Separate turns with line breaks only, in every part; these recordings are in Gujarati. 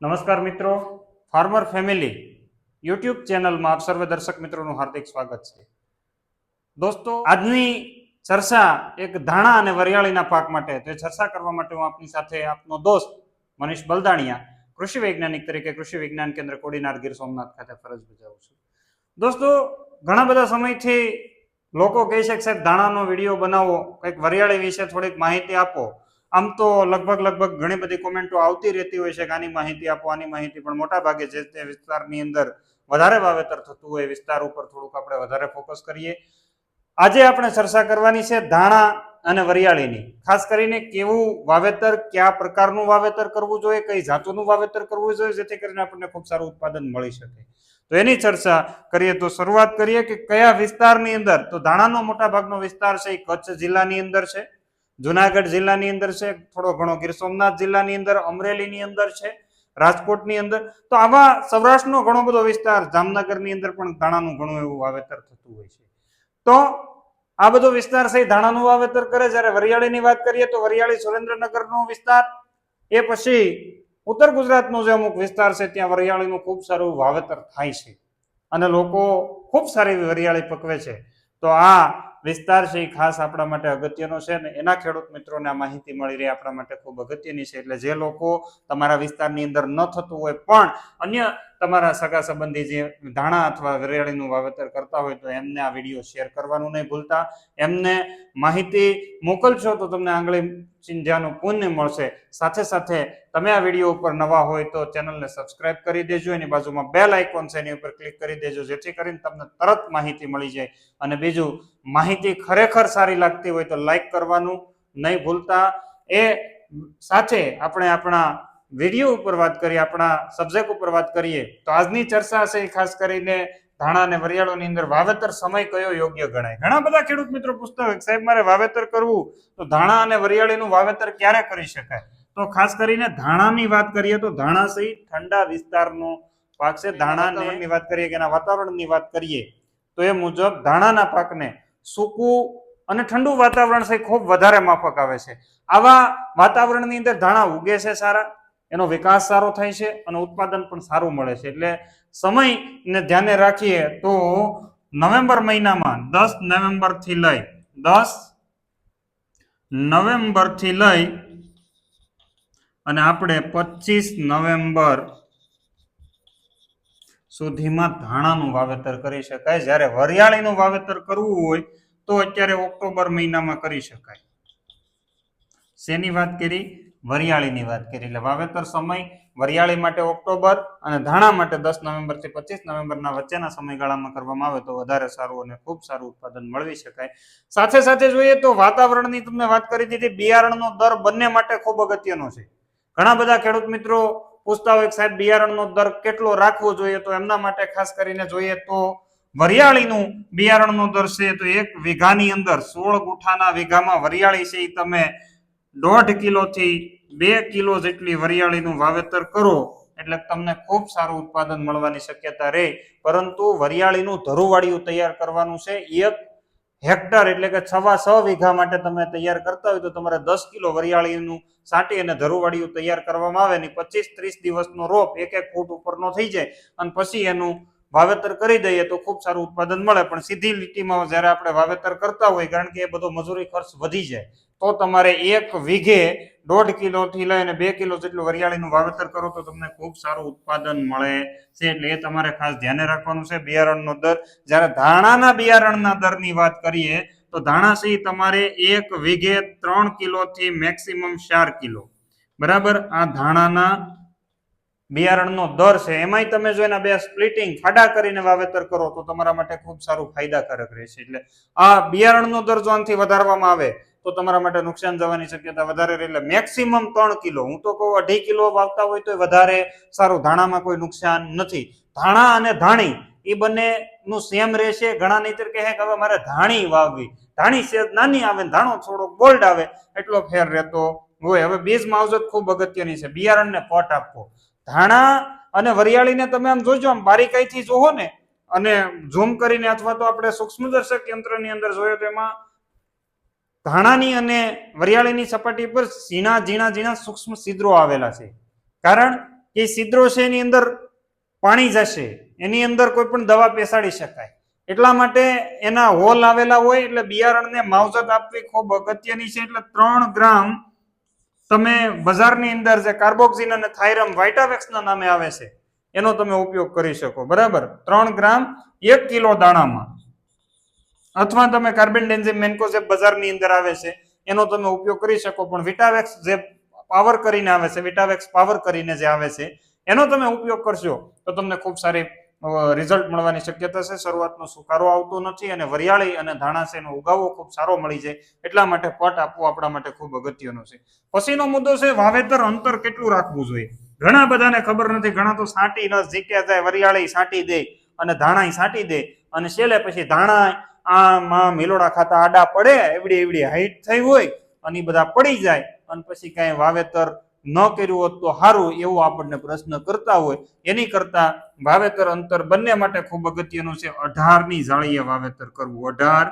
નમસ્કાર મિત્રો. ફાર્મર ફેમિલી યુટ્યુબ ચેનલમાં આપ સર્વે દર્શક મિત્રોનું હાર્દિક સ્વાગત છે. દોસ્તો, આજની ચર્ચા એક ધાણા અને વરિયાળીના પાક માટે તો એ ચર્ચા કરવા માટે હું આપની સાથે આપનો દોસ્ત મનીષ બલદાણિયા, કૃષિ વૈજ્ઞાનિક તરીકે કૃષિ વિજ્ઞાન કેન્દ્ર કોડીનાર ગીર સોમનાથ ખાતે ફરજ બજાવું છું. દોસ્તો, ઘણા બધા સમયથી લોકો કહે છે કે સાહેબ, ધાણાનો વીડિયો બનાવો, કંઈક વરિયાળી વિશે થોડીક માહિતી આપો. આમ તો લગભગ લગભગ ઘણી બધી કોમેન્ટો આવતી રહેતી હોય છે કે આની માહિતી આપો, આની માહિતી, પણ મોટા ભાગે જે તે વિસ્તારની અંદર વધારે વાવેતર થતું હોય વિસ્તાર ઉપર થોડુંક આપણે વધારે ફોકસ કરીએ. આજે આપણે ચર્ચા કરવાની છે ધાણા અને વરિયાળીની. ખાસ કરીને કેવું વાવેતર, કયા પ્રકારનું વાવેતર કરવું જોઈએ, કઈ જાતોનું વાવેતર કરવું જોઈએ, જેથી કરીને આપણને ખૂબ સારું ઉત્પાદન મળી શકે. તો એની ચર્ચા કરીએ તો શરૂઆત કરીએ કે કયા વિસ્તારની અંદર, તો ધાણાનો મોટા ભાગનો વિસ્તાર છે એ કચ્છ જિલ્લાની અંદર છે. જુનાગઢ જિલ્લાની અંદર છે, થોડો ઘણો ગીર સોમનાથ જિલ્લાની અંદર, અમરેલીની અંદર છે, રાજકોટની અંદર. તો આવા સૌરાષ્ટ્રનો ઘણો બધો વિસ્તાર જામનગરની અંદર પણ ધાણાનું ઘણું એવું વાવેતર થતું હોય છે. તો આ બધો વિસ્તાર છે ધાણાનું વાવેતર કરે. જ્યારે વરિયાળીની વાત કરીએ તો વરિયાળી સુરેન્દ્રનગરનો વિસ્તાર, એ પછી ઉત્તર ગુજરાતનો જે અમુક વિસ્તાર છે, ત્યાં વરિયાળીનું ખૂબ સારું વાવેતર થાય છે. અને લોકો ખૂબ સારી વરિયાળી પકવે છે. તો આ વિસ્તાર છે, એ ખાસ આપણા માટે અગત્યનો છે અને એના ખેડૂત મિત્રોને આ માહિતી મળી રહી, આપણા માટે ખૂબ અગત્યની છે. એટલે જે લોકો તમારા વિસ્તારની અંદર ન થતું હોય પણ અન્ય તમારા સગા સંબંધી જે ધાણા અથવા વરિયાળીનું વાવેતર કરતા હોય તો એમને આ વીડિયો શેર કરવાનું નહીં ભૂલતા. એમને માહિતી મોકલશો તો તમને આંગળી ચિંધ્યાનું પુણ્ય મળશે. સાથે સાથે તમે આ વીડિયો ઉપર નવા હોય તો ચેનલને સબસ્ક્રાઇબ કરી દેજો. એની બાજુમાં બેલ આઇકોન છે એની ઉપર ક્લિક કરી દેજો, જેથી કરીને તમને તરત માહિતી મળી જાય. અને બીજું, માહિતી ખરેખર સારી લાગતી હોય તો લાઈક કરવાનું નહીં ભૂલતા. એ સાથે આપણે આપણા વીડિયો ઉપર વાત કરીએ આપણા સબ્જેક્ટ ઉપર વાત કરીએ તો આજની ચર્ચા છે એ ખાસ કરીને ધાણા અને વરિયાળોની અંદર વાવેતર સમય કયો યોગ્ય ગણાય? ઘણા બધા ખેડૂત મિત્રો પૂછતા હોય સાહેબ મારે વાવેતર કરવું તો ધાણા અને વરિયાળીનું વાવેતર ક્યારે કરી શકાય? તો ખાસ કરીને ધાણાની વાત કરીએ તો ધાણા સહિત ઠંડા વિસ્તારનો પાક છે. ધાણાની વાત કરીએ કે એના વાતાવરણની વાત કરીએ તો એ મુજબ ધાણાના પાકને સૂકું અને ઠંડુ વાતાવરણ સહિત ખૂબ વધારે માફક આવે છે. આવા વાતાવરણની અંદર ધાણા ઉગે છે સારા એનો વિકાસ સારો થાય છે અને ઉત્પાદન પણ સારું મળે છે. એટલે સમયને ધ્યાને રાખીએ તો નવેમ્બર મહિનામાં દસ નવેમ્બરથી લઈ દસ નવેમ્બરથી લઈ અને આપણે પચીસ નવેમ્બર સુધીમાં ધાણાનું વાવેતર કરી શકાય. જ્યારે વરિયાળીનું વાવેતર કરવું હોય તો અત્યારે ઓક્ટોબર મહિનામાં કરી શકાય. શેની વાત કરી? વરિયાળીની વાત કરી. એટલે વાવેતર સમય વરિયાળી માટે ઓક્ટોબર અને ધાણા માટે દસ નવેમ્બરથી પચીસ નવેમ્બરના વચ્ચેના સમયગાળામાં કરવામાં આવે તો વધારે સારું અને ખૂબ સારું ઉત્પાદન મેળવી શકાય. સાથે સાથે જોઈએ તો વાતાવરણની તમને વાત કરી દીધી, બિયારણનો દર બંને માટે ખૂબ અગત્યનો છે. ઘણા બધા ખેડૂત મિત્રો પૂછતા હોય સાહેબ, બિયારણનો દર કેટલો રાખવો જોઈએ? તો એમના માટે ખાસ કરીને જોઈએ તો વરિયાળીનું બિયારણનો દર છે તો એક વીઘાની અંદર સોળ ગુઠાના વીઘામાં વરિયાળી છે એ તમે દોઢ કિલોથી બે કિલો જેટલી વરિયાળીનું વાવેતર કરો એટલે તમને ખૂબ સારું ઉત્પાદન મળવાની શક્યતા રહે. પરંતુ વરિયાળીનું ધરુવાળિયું તૈયાર કરવાનું છે. એક હેક્ટર એટલે કે છવા છ વીઘા માટે તમે તૈયાર કરતા હોય તો તમારે દસ કિલો વરિયાળીનું સાટી અને ધરુવાળિયું તૈયાર કરવામાં આવે ને પચીસ ત્રીસ દિવસનો રોપ એક એક ફૂટ ઉપરનો થઈ જાય. અને પછી એનું વાવેતર કરી દઈએ તો ખૂબ સારું ઉત્પાદન મળે. પણ સીધી લીટીમાં જ્યારે આપણે વાવેતર કરતા હોય, કારણ કે એ બધો મજૂરી ખર્ચ વધી જાય, તો તમારે એક વીઘે દોઢ કિલો થી લઈને બે કિલો જેટલું વરિયાળીનું વાવેતર કરો તો તમને ખૂબ સારું ઉત્પાદન મળે છે. એટલે એ તમારે ખાસ ધ્યાને રાખવાનું છે. બિયારણનો દર, જ્યારે ધાણાના બિયારણના દરની વાત કરીએ, તો ધાણા સહી તમારે એક વીઘે ત્રણ કિલો થી મેક્સિમમ ચાર કિલો. બરાબર? આ ધાણાના બિયારણનો દર છે, એમાંય તમે જો એના બે સ્પ્લિટિંગ ખાડા કરીને વાવેતર કરો, તો તમારા માટે ખૂબ સારું ફાયદાકારક રહેશે. એટલે આ બિયારણનો દર જો આનાથી વધારવામાં આવે, તો તમારા માટે નુકસાન જવાની શક્યતા વધારે રહે. એટલે મેક્સિમમ ત્રણ કિલો, હું તો કહું અઢી કિલો વાવતા હોય તો વધારે સારું, ધાણામાં કોઈ નુકસાન નથી. ધાણા અને ધાણી એ બંને નું સેમ રહેશે. ઘણા નહીતર કહે કે હવે મારે ધાણી વાવવી. ધાણી સેજ નાની આવે ધાણો થોડો બોલ્ડ આવે, એટલો ફેર રહેતો હોય. હવે બીજ માવજત ખૂબ અગત્યની છે. બિયારણને પટ આપવો. ધાણા અને વરિયાળીને તમે આમ જોજો, આમ બારીકાઈથી જોવો ને, અને ઝૂમ કરીને અથવા તો આપણે સૂક્ષ્મદર્શક યંત્રની અંદર જોયો તો એમાં ધાણાની અને વરિયાળીની સપાટી પર ઝીણા ઝીણા ઝીણા સૂક્ષ્મ છિદ્રો આવેલા છે. કારણ કે છિદ્રો છે એની અંદર પાણી જશે, એની અંદર કોઈ પણ દવા પેસાડી શકાય. એટલા માટે એના હોલ આવેલા હોય એટલે બિયારણને માવજત આપવી ખૂબ અગત્યની છે. એટલે ત્રણ ગ્રામ તમે બજારની અંદર જે કાર્બોક્સિન અને થાઇરમ વાઇટાવેક્સના નામે આવે છે, એનો તમે ઉપયોગ કરી શકો. બરાબર? ત્રણ ગ્રામ, એક કિલો દાણામાં. અથવા તમે કાર્બન ડેન્ઝિમ મેન્કોઝેબ બજારની અંદર આવે છે, એનો તમે ઉપયોગ કરી શકો, પણ વિટાવેક્સ જે પાવર કરીને આવે છે, વિટાવેક્સ પાવર કરીને જે આવે છે, એનો તમે ઉપયોગ કરશો, તો તમને ખૂબ સારી રિઝલ્ટ મળવાની શક્યતા છે. શરૂઆતનો સુકારો આવતો નથી અને વરિયાળી અને ધાણાશેનો ઉગાવો ખૂબ સારો મળી જાય એટલા માટે પટ આપવો આપણા માટે ખૂબ અગત્યનો છે. પછીનો મુદ્દો છે, વાવેતર અંતર કેટલું રાખવું જોઈએ? ઘણા બધાને ખબર નથી. ઘણા તો સાંટી ન જીક્યા જાય, વરિયાળી સાંટી દે અને ધાણા સાંટી દે અને છેલ્લે પછી ધાણા આમાં મેલોડા ખાતા આડા પડે, એવડી એવડી હાઈટ થઈ હોય અને બધા પડી જાય અને પછી કાંઈ વાવેતર ન કર્યું હોત તો સારું એવો આપણને પ્રશ્ન કરતા હોય. એની કરતા વાવેતર અંતર બંને માટે ખૂબ અગત્યનું છે. અઢારની જાળીએ વાવેતર કરવું. અઢાર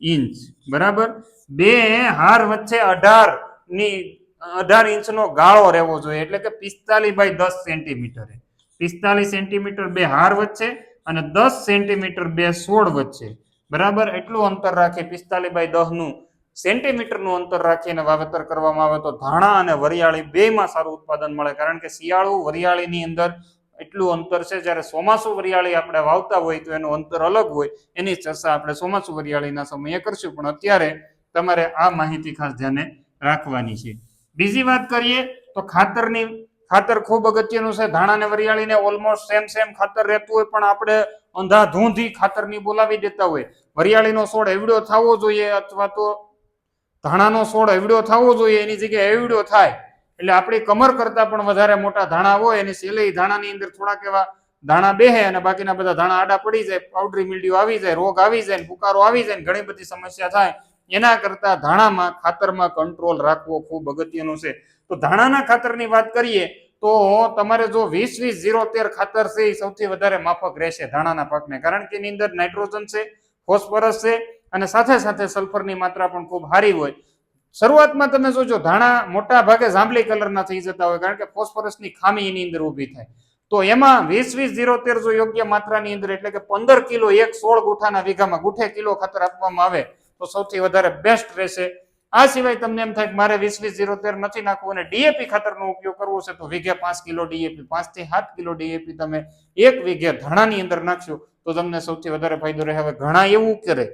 ઇંચ. બરાબર? બે હાર વચ્ચે અઢારની, અઢાર ઇંચનો ગાળો રહેવો જોઈએ. એટલે કે પિસ્તાલીસ બાય દસ સેન્ટીમીટરે. પિસ્તાલીસ સેન્ટીમીટર બે હાર વચ્ચે અને દસ સેન્ટીમીટર બે સોળ વચ્ચે. બરાબર? એટલું અંતર રાખે પિસ્તાલીસ બાય દસનું સેન્ટીમીટરનું અંતર રાખીને વાવેતર કરવામાં આવે તો ધાણા અને વરિયાળી બેમાં સારું ઉત્પાદન મળે. કારણ કે શિયાળુ વરિયાળીની અંદર એટલું અંતર છે, જ્યારે ચોમાસુ વરિયાળી આપણે વાવતા હોય તો એનું અંતર અલગ હોય. એની ચર્ચા આપણે ચોમાસુ વરિયાળીના સમયે કરશું. પણ અત્યારે તમારે આ માહિતી ખાસ ધ્યાને રાખવાની છે. બીજી વાત કરીએ તો ખાતરની, ખાતર ખૂબ અગત્યનું છે. ધાણા ને વરિયાળીને ઓલમોસ્ટ સેમ સેમ ખાતર રહેતું હોય પણ આપણે અંધાધૂંધી ખાતરની બોલાવી દેતા હોય. વરિયાળીનો છોડ એવડો થવો જોઈએ અથવા તો ધાણાનો છોડ એવડો થવો જોઈએ, એની જગ્યાએ એવડો થાય. એટલે આપણી કમર કરતા પણ વધારે મોટા ધાણા હોય, એની સેલે ધાણાની અંદર થોડાક એવા ધાણા બેહે અને બાકીના બધા ધાણા આડા પડી જાય પાવડરી મિલ્ડ્યુ આવી જાય, રોગ આવી જાય પુકારો આવી જાય ઘણી બધી સમસ્યા થાય. એના કરતા ધાણામાં ખાતરમાં કંટ્રોલ રાખવો ખૂબ અગત્યનું છે. તો ધાણાના ખાતરની વાત કરીએ, તો તમારે જો વીસ વીસ ઝીરો તેર ખાતર છે એ સૌથી વધારે માફક રહેશે ધાણાના પાકને. કારણ કે એની અંદર નાઇટ્રોજન છે, ફોસ્ફરસ છે અને સાથે સાથે સલ્ફરની માત્રા પણ ખૂબ સારી હોય. શરૂઆતમાં તમે જોજો, ધાણા મોટા ભાગે જાંબલી કલરના થઈ જતા હોય કારણ કે ફોસ્ફરસની ખામી એની અંદર ઊભી થાય. તો એમાં વીસ વીસ ઝીરો તેર જો યોગ્ય માત્રાની અંદર એટલે કે પંદર કિલો એક સોળ ગુઠાના વીઘામાં ગુઠે કિલો ખાતર આપવામાં આવે, તો સૌથી વધારે બેસ્ટ રહેશે. આ સિવાય તમને એમ થાય કે મારે વીસ વીસ ઝીરો તેર નથી નાખવું અને ડીએપી ખાતરનો ઉપયોગ કરવો છે, તો વીઘે પાંચ કિલો ડીએપી પાંચથી સાત કિલો ડીએપી તમે એક વીઘે ધાણાની અંદર નાખશો, તો તમને સૌથી વધારે ફાયદો રહે. હવે ઘણા એવું કરે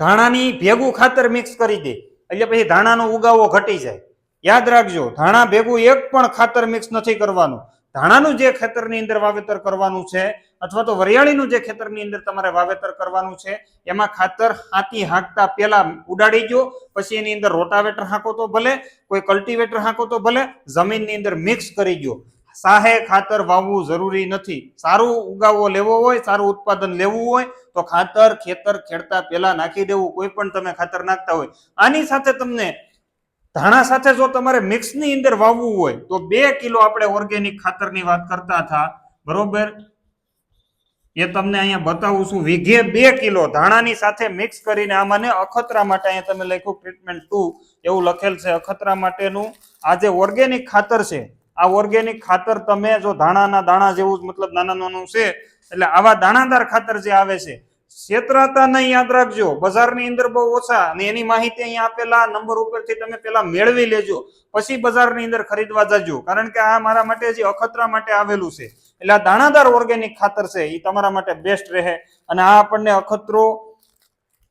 ધાણાની ભેગું ખાતર મિક્સ કરી દે. એટલે પછી ધાણાનો ઉગાવો ઘટી જાય. યાદ રાખજો, ધાણા ભેગું એક પણ ખાતર મિક્સ નથી કરવાનું. ધાણાનું જે ખેતરની અંદર વાવેતર કરવાનું છે, અથવા તો વરિયાળીનું જે ખેતરની અંદર તમારે વાવેતર કરવાનું છે, એમાં ખાતર હાથી હાંકતા પહેલા ઉડાડી ગયો પછી એની અંદર રોટાવેટર હાંકો તો ભલે, કોઈ કલ્ટિવેટર હાંકો તો ભલે, જમીનની અંદર મિક્સ કરી ગયો સાહે ખાતર વાવવું જરૂરી નથી. સારું ઉગાવો લેવો હોય, સારું ઉત્પાદન લેવું હોય, તો ખાતર, ખેતર ખેડતા પહેલા નાખી દેવું. કોઈ પણ તમે ખાતર નાખતા હોય. આની સાથે તમને ધાણા સાથે જો તમારે મિક્સની અંદર વાવવું હોય, તો બે કિલો આપણે ઓર્ગેનિક ખાતરની વાત કરતા હતા. બરોબર? એ તમને અહીંયા બતાવું છું. વીઘે બે કિલો ધાણાની સાથે મિક્સ કરીને આમાં અખતરા માટે અહીંયા તમે લખ્યું ટ્રીટમેન્ટ ટુ એવું લખેલ છે. અખતરા માટેનું આ જે ઓર્ગેનિક ખાતર છે આ ઓર્ગેનિક ખાતર તમે જો ધાણાના દાણા જેવું જ મતલબ નાના નાનું છે, એટલે આવા દાણાદાર ખાતર જે આવે છે છેતરાતા નહીં યાદ રાખજો, બજારની અંદર બહુ ઓછા અને એની માહિતી અહીંયા આપેલા નંબર ઉપરથી તમે પેલા મેળવી લેજો, પછી બજારની અંદર ખરીદવા જજો, કારણ કે આ મારા માટે જે અખતરા માટે આવેલું છે. એટલે આ દાણાદાર ઓર્ગેનિક ખાતર છે એ તમારા માટે બેસ્ટ રહે અને આ આપણને અખતરો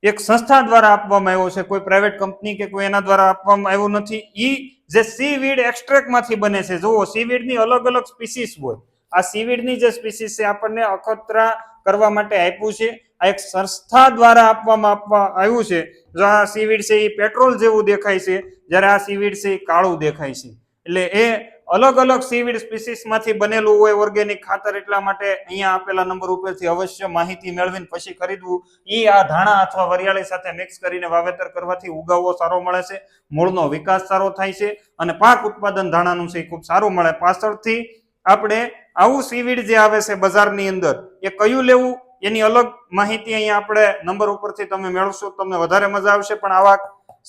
એક સંસ્થા દ્વારા આપવામાં આવ્યો છે, કોઈ પ્રાઇવેટ કંપની કે કોઈ એના દ્વારા આપવામાં આવ્યો નથી, ઈ જે સીવીડ એક્સટ્રેક્ટમાંથી બને છે. જુઓ સીવીડની અલગ અલગ સ્પીસીસ હોય. આ સીવીડની જે સ્પીસીસ છે, આપણને અખતરા કરવા માટે આપ્યું છે. આ એક સંસ્થા દ્વારા આપવામાં આપવા આવ્યું છે. જો આ સીવીડ છે, એ પેટ્રોલ જેવું દેખાય છે. જ્યારે આ સીવીડ છે, એ કાળું દેખાય છે. એટલે એ અલગ અલગ સીવીડ સ્પીસીસમાંથી બનેલું હોય ઓર્ગેનિક ખાતર એટલા માટે અહીંયા આપેલા નંબર ઉપરથી અવશ્ય માહિતી મેળવીને પછી ખરીદવું. ઈ આ ધાણા અથવા વરિયાળી સાથે મિક્સ કરીને વાવેતર કરવાથી ઉગાવો સારો મળે છે, મૂળનો વિકાસ સારો થાય છે અને પાક ઉત્પાદન ધાણાનું છે એ ખૂબ સારું મળે. પાછળથી આપણે આવું સીવીડ જે આવે છે બજારની અંદર, એ કયું લેવું? એની અલગ માહિતી અહીંયા આપણે નંબર ઉપરથી તમે મેળવશો, તમને વધારે મજા આવશે. પણ આવા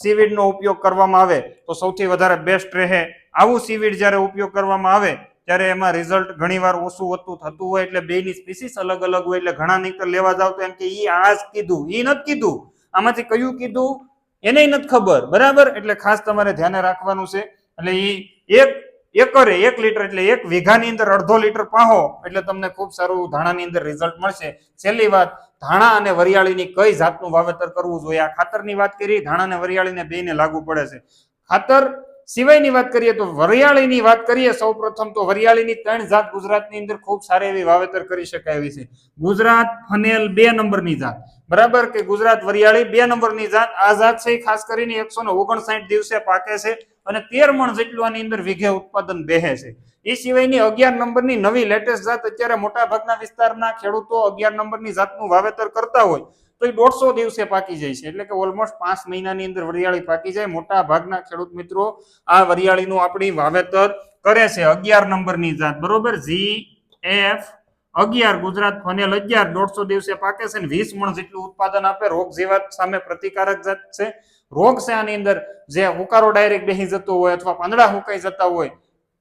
સીવીડનો ઉપયોગ કરવામાં આવે તો સૌથી વધારે બેસ્ટ રહે આવું સીવીડ જ્યારે ઉપયોગ કરવામાં આવે, ત્યારે એમાં રિઝલ્ટ ઘણીવાર ઓછું હોતું થતું હોય એટલે બેની સ્પીસીસ અલગ અલગ હોય એટલે ઘણા નીકર લેવા જાવ તો એમ કે ઈ આ જ કીધું, ઈ નથી કીધું. આમાંથી કયું કીધું? એને નથી ખબર, બરાબર? એટલે ખાસ તમારે ધ્યાને રાખવાનું છે. એટલે ઈ એક, એકરે એક લીટર એટલે એક વીઘાની અંદર અડધો લીટર પાહો, એટલે તમને ખૂબ સારું ધાણાની અંદર રિઝલ્ટ મળશે. છેલ્લી વાત, ધાણા અને વરિયાળીની કઈ જાતનું વાવેતર કરવું જોઈએ? આ ખાતરની વાત કરી ધાણા અને વરિયાળીને બેને લાગુ પડે છે. ખાતર સિવાયની વાત કરીએ તો વરિયાળીની વાત કરીએ સૌ પ્રથમ તો વરિયાળીની ત્રણ જાત ગુજરાતની અંદર ખૂબ સારી એવી વાવેતર કરી શકાય એવી છે. ગુજરાત ફનેલ બે નંબરની જાત. બરાબર કે ગુજરાત વરિયાળી બે નંબરની જાત. આ જાત છે ખાસ કરીને એકસો ને ઓગણસાઠ દિવસે પાકે છે અને તેર મણ જેટલું આની અંદર વીઘે ઉત્પાદન બેહે છે. એ સિવાયની અગિયાર નંબરની નવી લેટેસ્ટ જાત અત્યારે મોટા ભાગના વિસ્તારના ખેડૂતો અગિયાર નંબરની જાતનું વાવેતર કરતા હોય. તો એ દોઢસો દિવસે પાકી જાય છે. એટલે કે ઓલમોસ્ટ પાંચ મહિનાની અંદર વરિયાળી પાકી જાય. મોટા ભાગના ખેડૂત મિત્રો આ વરિયાળીનું આપણી વાવેતર કરે છે અગિયાર નંબરની જાત. બરોબર? જી એફ અગિયાર, ગુજરાત ફનેલ અગિયાર દોઢસો દિવસે પાકે છે વીસ મણ જેટલું ઉત્પાદન આપે. રોગ જીવાત સામે પ્રતિકારક જાત છે. રોગ છે આની અંદર જે હુકારો ડાયરેક્ટ બેસી જતો હોય અથવા પાંદડા હુકાઈ જતા હોય,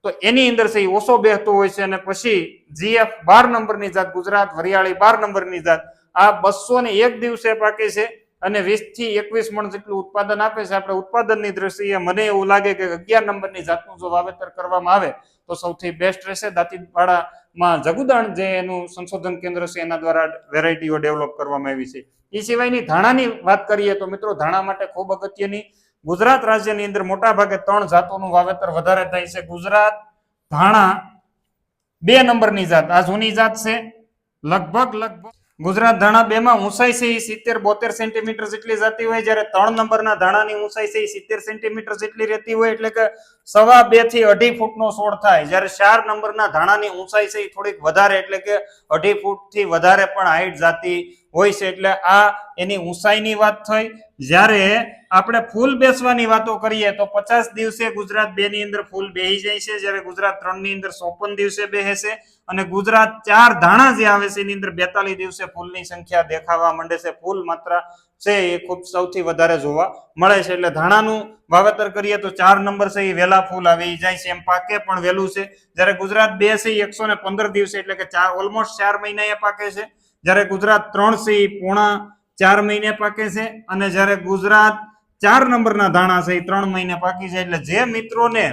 તો એની અંદર છે એ ઓછો બેહતો હોય છે અને પછી જીએફ બાર નંબરની જાત, ગુજરાત વરિયાળી બાર નંબરની જાત આ બસો ને એક દિવસે પાકે છે અને વીસથી એકવીસ મણ જેટલું ઉત્પાદન આપે છે. આપણે ઉત્પાદનની દ્રષ્ટિએ મને એવું લાગે કે અગિયાર નંબરની જાતનું જો વાવેતર કરવામાં આવે, તો સૌથી બેસ્ટ રહેશે. દાંતીવાડામાં જગુદાણ જે એનું સંશોધન કેન્દ્ર છે, એના દ્વારા વેરાયટીઓ ડેવલપ કરવામાં આવી છે. એ સિવાયની ધાણાની વાત કરીએ તો મિત્રો, ધાણા માટે ખૂબ અગત્યની ગુજરાત રાજ્યની અંદર મોટા ભાગે ત્રણ જાતોનું વાવેતર વધારે થાય છે. ગુજરાત ધાણા બે નંબરની જાત. આ જૂની જાત છે. લગભગ લગભગ ગુજરાત ધાણા બે માં ઊંચાઈ છે એ સિત્તેર બોતેર સેન્ટીમીટર જેટલી જતી હોય, જ્યારે ત્રણ નંબરના ધાણાની ઊંચાઈ છે એ સિત્તેર સેન્ટીમીટર જેટલી રહેતી હોય, એટલે કે સવા બેથી અઢી ફૂટનો છોડ થાય. જ્યારે ચાર નંબરના ધાણાની ઊંચાઈ છે એ થોડીક વધારે, એટલે કે અઢી ફૂટથી વધારે પણ હાઈટ જાતી હોય છે એટલે આ એની ઊંચાઈની વાત થઈ. જ્યારે આપણે ફૂલ બેસવાની વાતો કરીએ તો પચાસ દિવસે ગુજરાત બે ની અંદર ફૂલ બેહી જાય છે. જ્યારે ગુજરાત ત્રણની અંદર ચોપન દિવસે બેસે અને ગુજરાત ચાર ધાણા જે આવે છે એની અંદર બેતાલીસ દિવસે ફૂલની સંખ્યા દેખાવા માંડે છે. ફૂલ માત્રા છે એ ખૂબ સૌથી વધારે જોવા મળે છે. એટલે ધાણાનું વાવેતર કરીએ તો ચાર નંબર છે એ વહેલા ફૂલ આવી જાય છે. એમ પાકે પણ વહેલું છે. જ્યારે ગુજરાત બે છે એકસો ને પંદર દિવસે એટલે કે ચાર ઓલમોસ્ટ ચાર મહિના એ પાકે છે. જ્યારે ગુજરાત ત્રણ છે એ પોણા ચાર મહિને પાકે છે અને જ્યારે ગુજરાત ચાર નંબરના ધાણા છે, એ ત્રણ મહિને પાકી જાય એટલે જે મિત્રોને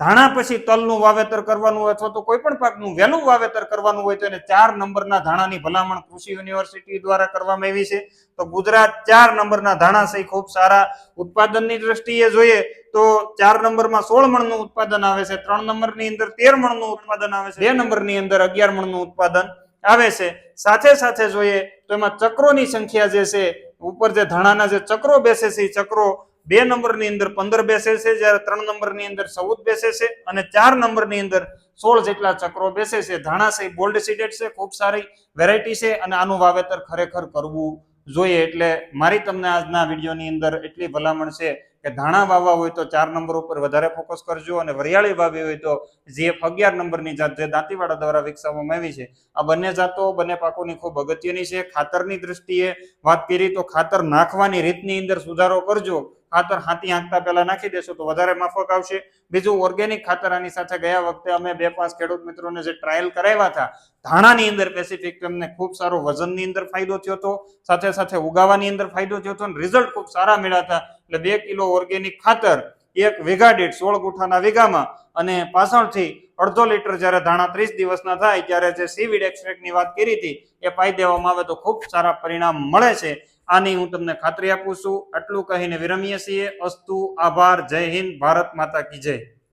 ધાણા પછી તલનું વાવેતર કરવાનું અથવા તો કોઈ પણ પાકનું વહેલું વાવેતર કરવાનું હોય તો એને ચાર નંબરના ધાણાની ભલામણ કૃષિ યુનિવર્સિટી દ્વારા કરવામાં આવી છે. તો ગુજરાત ચાર નંબરના ધાણા છે ખૂબ સારા ઉત્પાદનની દ્રષ્ટિએ જોઈએ તો ચાર નંબરમાં સોળ મણનું ઉત્પાદન આવે છે, ત્રણ નંબરની અંદર તેર મણનું ઉત્પાદન આવે છે, બે નંબરની અંદર અગિયાર મણનું ઉત્પાદન આવે છે. સાથે સાથે જોઈએ તો એમાં ચક્રોની સંખ્યા જે છે, ઉપર જે ધાણાના જે ચક્રો બેસે છે એ ચક્રો બે નંબરની અંદર પંદર બેસે છે, જ્યારે ત્રણ નંબરની અંદર ચૌદ બેસે છે અને ચાર નંબરની અંદર સોળ જેટલા ચક્રો બેસે છે. ધાણા છે બોલ્ડ સીડેડ છે, ખૂબ સારી વેરાયટી છે અને આનું વાવેતર ખરેખર કરવું જોઈએ એટલે મારી તમને આજના વિડીયોની અંદર એટલી ભલામણ છે કે ધાણા વાવવા હોય તો ચાર નંબર ઉપર વધારે ફોકસ કરજો અને વરિયાળી વાવી હોય તો જીએફ અગિયાર નંબરની જાત જે દાંતીવાડા દ્વારા વિકસાવવામાં આવી છે. આ બંને જાતો, બંને પાકોની ખૂબ અગત્યની છે. ખાતરની દ્રષ્ટિએ વાત કરી તો ખાતર નાખવાની રીતની અંદર સુધારો કરજો. ખાતર હાથી આંકતા પહેલા નાખી દેશો તો વધારે માફક આવશે. બીજું ઓર્ગેનિક ખાતર આની સાથે ગયા વખતે અમે બે પાંચ ખેડૂત મિત્રોને જે ટ્રાયલ કરાવ્યા હતા, ધાણાની અંદર સ્પેસિફિક તેમને ખૂબ સારો વજનની અંદર ફાયદો થયો હતો, સાથે સાથે ઉગાવાની અંદર ફાયદો થયો હતો અને રિઝલ્ટ ખૂબ સારા મળ્યા હતા. એટલે બે કિલો ઓર્ગેનિક ખાતર, એક વીઘા દીઠ સોળ ગુઠાના વીઘામાં અને પાછળથી અડધો લીટર જ્યારે ધાણા ત્રીસ દિવસના થાય ત્યારે જે સીવીડ એક્સટ્રેક્ટની વાત કરી હતી, એ પાઈ દેવામાં આવે તો ખૂબ સારા પરિણામ મળે છે. આની હું તમને ખાતરી આપું છું. આટલું કહીને વિરમીએ છીએ. અસ્તુ, આભાર. જય હિન્દ. ભારત માતા કી જય.